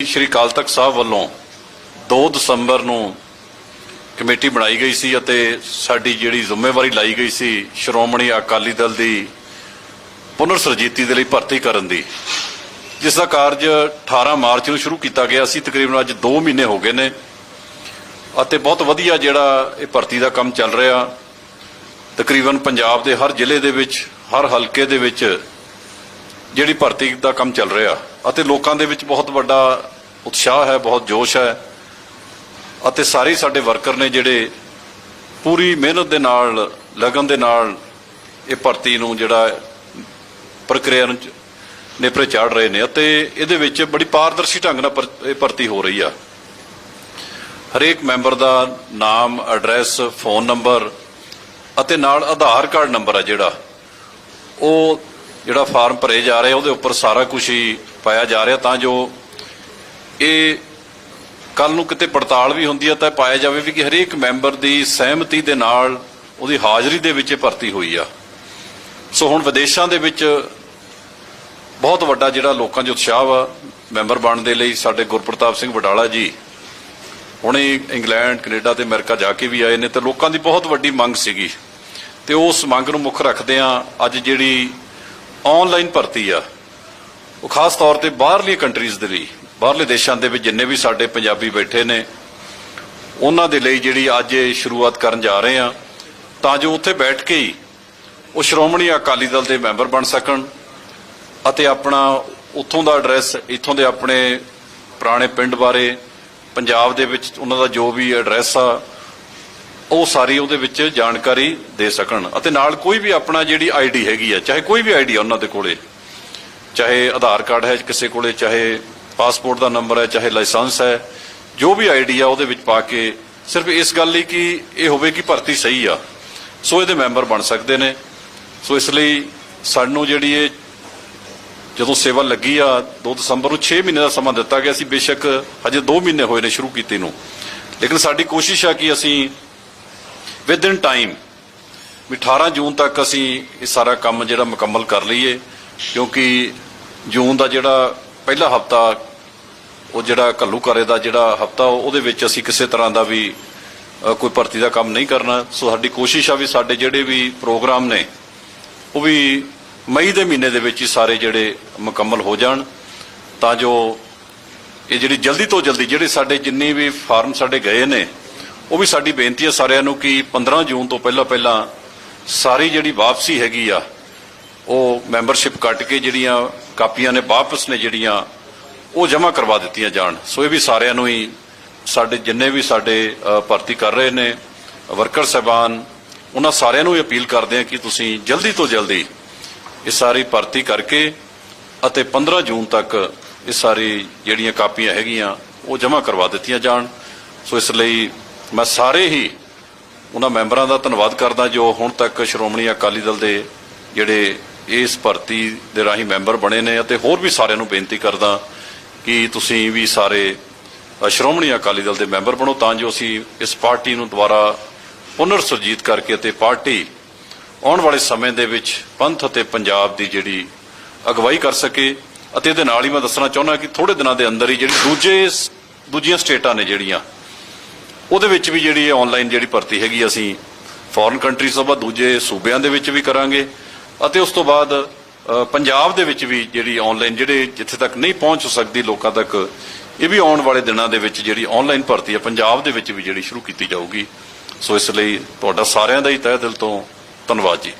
ਸ਼੍ਰੀ ਅਕਾਲ ਤਖਤ ਸਾਹਿਬ ਵੱਲੋਂ 2 ਦਸੰਬਰ ਨੂੰ ਕਮੇਟੀ ਬਣਾਈ ਗਈ ਸੀ ਅਤੇ ਸਾਡੀ ਜਿਹੜੀ ਜ਼ਿੰਮੇਵਾਰੀ ਲਾਈ ਗਈ ਸੀ ਸ਼੍ਰੋਮਣੀ ਅਕਾਲੀ ਦਲ ਦੀ ਪੁਨਰ ਸਰਜੀਤੀ ਦੇ ਲਈ ਭਰਤੀ ਕਰਨ ਦੀ, ਜਿਸ ਦਾ ਕਾਰਜ 18 ਮਾਰਚ ਨੂੰ ਸ਼ੁਰੂ ਕੀਤਾ ਗਿਆ ਸੀ, ਤਕਰੀਬਨ ਅੱਜ 2 ਮਹੀਨੇ ਹੋ ਗਏ ਨੇ ਅਤੇ ਬਹੁਤ ਵਧੀਆ ਜਿਹੜਾ ਇਹ ਭਰਤੀ ਦਾ ਕੰਮ ਚੱਲ ਰਿਹਾ। ਤਕਰੀਬਨ ਪੰਜਾਬ ਦੇ ਹਰ ਜ਼ਿਲ੍ਹੇ ਦੇ ਵਿੱਚ, ਹਰ ਹਲਕੇ ਦੇ ਵਿੱਚ ਜਿਹੜੀ ਭਰਤੀ ਦਾ ਕੰਮ ਚੱਲ ਰਿਹਾ। ਅਤੇ ਲੋਕਾਂ ਦੇ ਵਿੱਚ ਬਹੁਤ ਵੱਡਾ ਉਤਸ਼ਾਹ ਹੈ, ਬਹੁਤ ਜੋਸ਼ ਹੈ ਅਤੇ ਸਾਰੇ ਸਾਡੇ ਵਰਕਰ ਨੇ ਜਿਹੜੇ ਪੂਰੀ ਮਿਹਨਤ ਦੇ ਨਾਲ, ਲਗਨ ਦੇ ਨਾਲ ਇਹ ਭਰਤੀ ਨੂੰ ਜਿਹੜਾ ਪ੍ਰਕਿਰਿਆ ਨੂੰ ਨੇਪਰੇ ਚਾੜ ਰਹੇ ਨੇ ਅਤੇ ਇਹਦੇ ਵਿੱਚ ਬੜੀ ਪਾਰਦਰਸ਼ੀ ਢੰਗ ਨਾਲ ਪਰ- ਇਹ ਭਰਤੀ ਹੋ ਰਹੀ ਆ। ਹਰੇਕ ਮੈਂਬਰ ਦਾ ਨਾਮ, ਐਡਰੈਸ, ਫੋਨ ਨੰਬਰ ਅਤੇ ਨਾਲ ਆਧਾਰ ਕਾਰਡ ਨੰਬਰ ਆ ਜਿਹੜਾ, ਉਹ ਜਿਹੜਾ ਫਾਰਮ ਭਰੇ ਜਾ ਰਿਹਾ, ਉਹਦੇ ਉੱਪਰ ਸਾਰਾ ਕੁਝ ਹੀ ਪਾਇਆ ਜਾ ਰਿਹਾ ਤਾਂ ਜੋ ਇਹ ਕੱਲ ਨੂੰ ਕਿਤੇ ਪੜਤਾਲ ਵੀ ਹੁੰਦੀ ਹੈ ਤਾਂ ਪਾਇਆ ਜਾਵੇ ਵੀ ਕਿ ਹਰੇਕ ਮੈਂਬਰ ਦੀ ਸਹਿਮਤੀ ਦੇ ਨਾਲ ਉਹਦੀ ਹਾਜ਼ਰੀ ਦੇ ਵਿੱਚ ਇਹ ਭਰਤੀ ਹੋਈ ਆ। ਸੋ ਹੁਣ ਵਿਦੇਸ਼ਾਂ ਦੇ ਵਿੱਚ ਬਹੁਤ ਵੱਡਾ ਜਿਹੜਾ ਲੋਕਾਂ 'ਚ ਉਤਸ਼ਾਹ ਵਾ, ਮੈਂਬਰ ਬਣਨ ਦੇ ਲਈ ਸਾਡੇ ਗੁਰਪ੍ਰਤਾਪ ਸਿੰਘ ਵਡਾਲਾ ਜੀ, ਹੁਣੇ ਇੰਗਲੈਂਡ, ਕੈਨੇਡਾ ਤੇ ਅਮਰੀਕਾ ਜਾ ਕੇ ਵੀ ਆਏ ਨੇ ਤੇ ਲੋਕਾਂ ਦੀ ਬਹੁਤ ਵੱਡੀ ਮੰਗ ਸੀਗੀ। ਤੇ ਉਸ ਮੰਗ ਨੂੰ ਮੁੱਖ ਰੱਖਦੇ ਆ ਅੱਜ ਜਿਹੜੀ ਆਨਲਾਈਨ ਭਰਤੀ ਆ। ਉਹ ਖਾਸ ਤੌਰ ਤੇ ਬਾਹਰਲੀਆਂ ਕੰਟਰੀਜ਼ ਦੇ ਲਈ, ਬਾਹਰਲੇ ਦੇਸ਼ਾਂ ਦੇ ਵਿੱਚ ਜਿੰਨੇ ਵੀ ਸਾਡੇ ਪੰਜਾਬੀ ਬੈਠੇ ਨੇ, ਉਹਨਾਂ ਦੇ ਲਈ ਜਿਹੜੀ ਅੱਜ ਇਹ ਸ਼ੁਰੂਆਤ ਕਰਨ ਜਾ ਰਹੇ ਆ, ਤਾਂ ਜੋ ਉੱਥੇ ਬੈਠ ਕੇ ਹੀ ਉਹ ਸ਼੍ਰੋਮਣੀ ਅਕਾਲੀ ਦਲ ਦੇ ਮੈਂਬਰ ਬਣ ਸਕਣ ਅਤੇ ਆਪਣਾ ਉੱਥੋਂ ਦਾ ਐਡਰੈਸ ਇੱਥੋਂ ਦੇ ਆਪਣੇ ਪੁਰਾਣੇ ਪਿੰਡ ਬਾਰੇ, ਪੰਜਾਬ ਦੇ ਵਿੱਚ ਉਹਨਾਂ ਦਾ ਜੋ ਵੀ ਐਡਰੈਸ ਆ ਉਹ ਸਾਰੀ ਉਹਦੇ ਵਿੱਚ ਜਾਣਕਾਰੀ ਦੇ ਸਕਣ ਅਤੇ ਨਾਲ ਕੋਈ ਵੀ ਆਪਣਾ ਜਿਹੜੀ ਆਈਡੀ ਹੈਗੀ ਆ, ਚਾਹੇ ਕੋਈ ਵੀ ਆਈਡੀ ਆ ਉਹਨਾਂ ਦੇ ਕੋਲੇ, ਚਾਹੇ ਆਧਾਰ ਕਾਰਡ ਹੈ ਕਿਸੇ ਕੋਲੇ, ਚਾਹੇ ਪਾਸਪੋਰਟ ਦਾ ਨੰਬਰ ਹੈ, ਚਾਹੇ ਲਾਇਸੈਂਸ ਹੈ, ਜੋ ਵੀ ਆਈਡੀ ਆ ਉਹਦੇ ਵਿੱਚ ਪਾ ਕੇ ਸਿਰਫ ਇਸ ਗੱਲ ਲਈ ਕਿ ਇਹ ਹੋਵੇ ਕਿ ਭਰਤੀ ਸਹੀ ਆ, ਸੋ ਇਹਦੇ ਮੈਂਬਰ ਬਣ ਸਕਦੇ ਨੇ। ਸੋ ਇਸ ਲਈ ਸਾਨੂੰ ਜਿਹੜੀ ਇਹ ਜਦੋਂ ਸੇਵਾ ਲੱਗੀ ਆ 2 ਦਸੰਬਰ ਨੂੰ 6 ਮਹੀਨੇ ਦਾ ਸਮਾਂ ਦਿੱਤਾ ਗਿਆ ਸੀ, ਬੇਸ਼ੱਕ ਹਜੇ 2 ਮਹੀਨੇ ਹੋਏ ਨੇ ਸ਼ੁਰੂ ਕੀਤੇ ਨੂੰ। ਲੇਕਿਨ ਸਾਡੀ ਕੋਸ਼ਿਸ਼ ਆ ਕਿ ਅਸੀਂ ਵਿਦ ਇਨ ਟਾਈਮ ਵੀ 18 ਜੂਨ ਤੱਕ ਅਸੀਂ ਇਹ ਸਾਰਾ ਕੰਮ ਜਿਹੜਾ ਮੁਕੰਮਲ ਕਰ ਲਈਏ, ਕਿਉਂਕਿ ਜੂਨ ਦਾ ਜਿਹੜਾ ਪਹਿਲਾ ਹਫਤਾ, ਉਹ ਜਿਹੜਾ ਘੱਲੂਘਾਰੇ ਦਾ ਜਿਹੜਾ ਹਫਤਾ, ਉਹਦੇ ਵਿੱਚ ਅਸੀਂ ਕਿਸੇ ਤਰ੍ਹਾਂ ਦਾ ਵੀ ਕੋਈ ਭਰਤੀ ਦਾ ਕੰਮ ਨਹੀਂ ਕਰਨਾ। ਸੋ ਸਾਡੀ ਕੋਸ਼ਿਸ਼ ਆ ਵੀ ਸਾਡੇ ਜਿਹੜੇ ਵੀ ਪ੍ਰੋਗਰਾਮ ਨੇ, ਉਹ ਵੀ ਮਈ ਦੇ ਮਹੀਨੇ ਦੇ ਵਿੱਚ ਹੀ ਸਾਰੇ ਜਿਹੜੇ ਮੁਕੰਮਲ ਹੋ ਜਾਣ, ਤਾਂ ਜੋ ਇਹ ਜਿਹੜੀ ਜਲਦੀ ਤੋਂ ਜਲਦੀ ਜਿਹੜੇ ਸਾਡੇ ਜਿੰਨੇ ਵੀ ਫਾਰਮ ਸਾਡੇ ਗਏ ਨੇ ਉਹ ਵੀ ਸਾਡੀ ਬੇਨਤੀ ਹੈ ਸਾਰਿਆਂ ਨੂੰ ਕਿ 15 ਜੂਨ ਤੋਂ ਪਹਿਲਾਂ ਪਹਿਲਾਂ ਸਾਰੀ ਜਿਹੜੀ ਵਾਪਸੀ ਹੈਗੀ ਆ, ਉਹ ਮੈਂਬਰਸ਼ਿਪ ਕੱਟ ਕੇ ਜਿਹੜੀਆਂ ਕਾਪੀਆਂ ਨੇ, ਵਾਪਸ ਨੇ ਜਿਹੜੀਆਂ, ਉਹ ਜਮ੍ਹਾਂ ਕਰਵਾ ਦਿੱਤੀਆਂ ਜਾਣ। ਸੋ ਇਹ ਵੀ ਸਾਰਿਆਂ ਨੂੰ ਹੀ ਸਾਡੇ ਜਿੰਨੇ ਵੀ ਸਾਡੇ ਭਰਤੀ ਕਰ ਰਹੇ ਨੇ, ਵਰਕਰ ਸਹਿਬਾਨ, ਉਹਨਾਂ ਸਾਰਿਆਂ ਨੂੰ ਹੀ ਅਪੀਲ ਕਰਦੇ ਹਾਂ ਕਿ ਤੁਸੀਂ ਜਲਦੀ ਤੋਂ ਜਲਦੀ ਇਹ ਸਾਰੀ ਭਰਤੀ ਕਰਕੇ ਅਤੇ 15 ਜੂਨ ਤੱਕ ਇਹ ਸਾਰੀ ਜਿਹੜੀਆਂ ਕਾਪੀਆਂ ਹੈਗੀਆਂ, ਉਹ ਜਮ੍ਹਾਂ ਕਰਵਾ ਦਿੱਤੀਆਂ ਜਾਣ। ਸੋ ਇਸ ਲਈ ਮੈਂ ਸਾਰੇ ਹੀ ਉਹਨਾਂ ਮੈਂਬਰਾਂ ਦਾ ਧੰਨਵਾਦ ਕਰਦਾ ਜੋ ਹੁਣ ਤੱਕ ਸ਼੍ਰੋਮਣੀ ਅਕਾਲੀ ਦਲ ਦੇ ਜਿਹੜੇ ਇਸ ਭਰਤੀ ਦੇ ਰਾਹੀਂ ਮੈਂਬਰ ਬਣੇ ਨੇ ਅਤੇ ਹੋਰ ਵੀ ਸਾਰਿਆਂ ਨੂੰ ਬੇਨਤੀ ਕਰਦਾ ਕਿ ਤੁਸੀਂ ਵੀ ਸਾਰੇ ਸ਼੍ਰੋਮਣੀ ਅਕਾਲੀ ਦਲ ਦੇ ਮੈਂਬਰ ਬਣੋ ਤਾਂ ਜੋ ਅਸੀਂ ਇਸ ਪਾਰਟੀ ਨੂੰ ਦੁਬਾਰਾ ਪੁਨਰ ਸੁਰਜੀਤ ਕਰਕੇ ਅਤੇ ਪਾਰਟੀ ਆਉਣ ਵਾਲੇ ਸਮੇਂ ਦੇ ਵਿੱਚ ਪੰਥ ਅਤੇ ਪੰਜਾਬ ਦੀ ਜਿਹੜੀ ਅਗਵਾਈ ਕਰ ਸਕੇ ਅਤੇ ਇਹਦੇ ਨਾਲ ਹੀ ਮੈਂ ਦੱਸਣਾ ਚਾਹੁੰਦਾ ਕਿ ਥੋੜੇ ਦਿਨਾਂ ਦੇ ਅੰਦਰ ਹੀ ਜਿਹੜੀ ਦੂਜੇ ਦੂਜੀਆਂ ਸਟੇਟਾਂ ਨੇ ਜਿਹੜੀਆਂ ਉਹਦੇ ਵਿੱਚ ਵੀ ਜਿਹੜੀ ਆਨਲਾਈਨ ਜਿਹੜੀ ਭਰਤੀ ਹੈਗੀ ਅਸੀਂ ਫੋਰਨ ਕੰਟਰੀਜ਼ ਤੋਂ ਬਾਅਦ ਦੂਜੇ ਸੂਬਿਆਂ ਦੇ ਵਿੱਚ ਵੀ ਕਰਾਂਗੇ ਅਤੇ ਉਸ ਤੋਂ ਬਾਅਦ ਪੰਜਾਬ ਦੇ ਵਿੱਚ ਵੀ ਜਿਹੜੀ ਆਨਲਾਈਨ ਜਿਹੜੇ ਜਿੱਥੇ ਤੱਕ ਨਹੀਂ ਪਹੁੰਚ ਸਕਦੀ ਲੋਕਾਂ ਤੱਕ, ਇਹ ਵੀ ਆਉਣ ਵਾਲੇ ਦਿਨਾਂ ਦੇ ਵਿੱਚ ਜਿਹੜੀ ਆਨਲਾਈਨ ਭਰਤੀ ਹੈ ਪੰਜਾਬ ਦੇ ਵਿੱਚ ਵੀ ਜਿਹੜੀ ਸ਼ੁਰੂ ਕੀਤੀ ਜਾਊਗੀ। ਸੋ ਇਸ ਲਈ ਤੁਹਾਡਾ ਸਾਰਿਆਂ ਦਾ ਹੀ ਤਹਿ ਦਿਲ ਤੋਂ ਧੰਨਵਾਦ ਜੀ।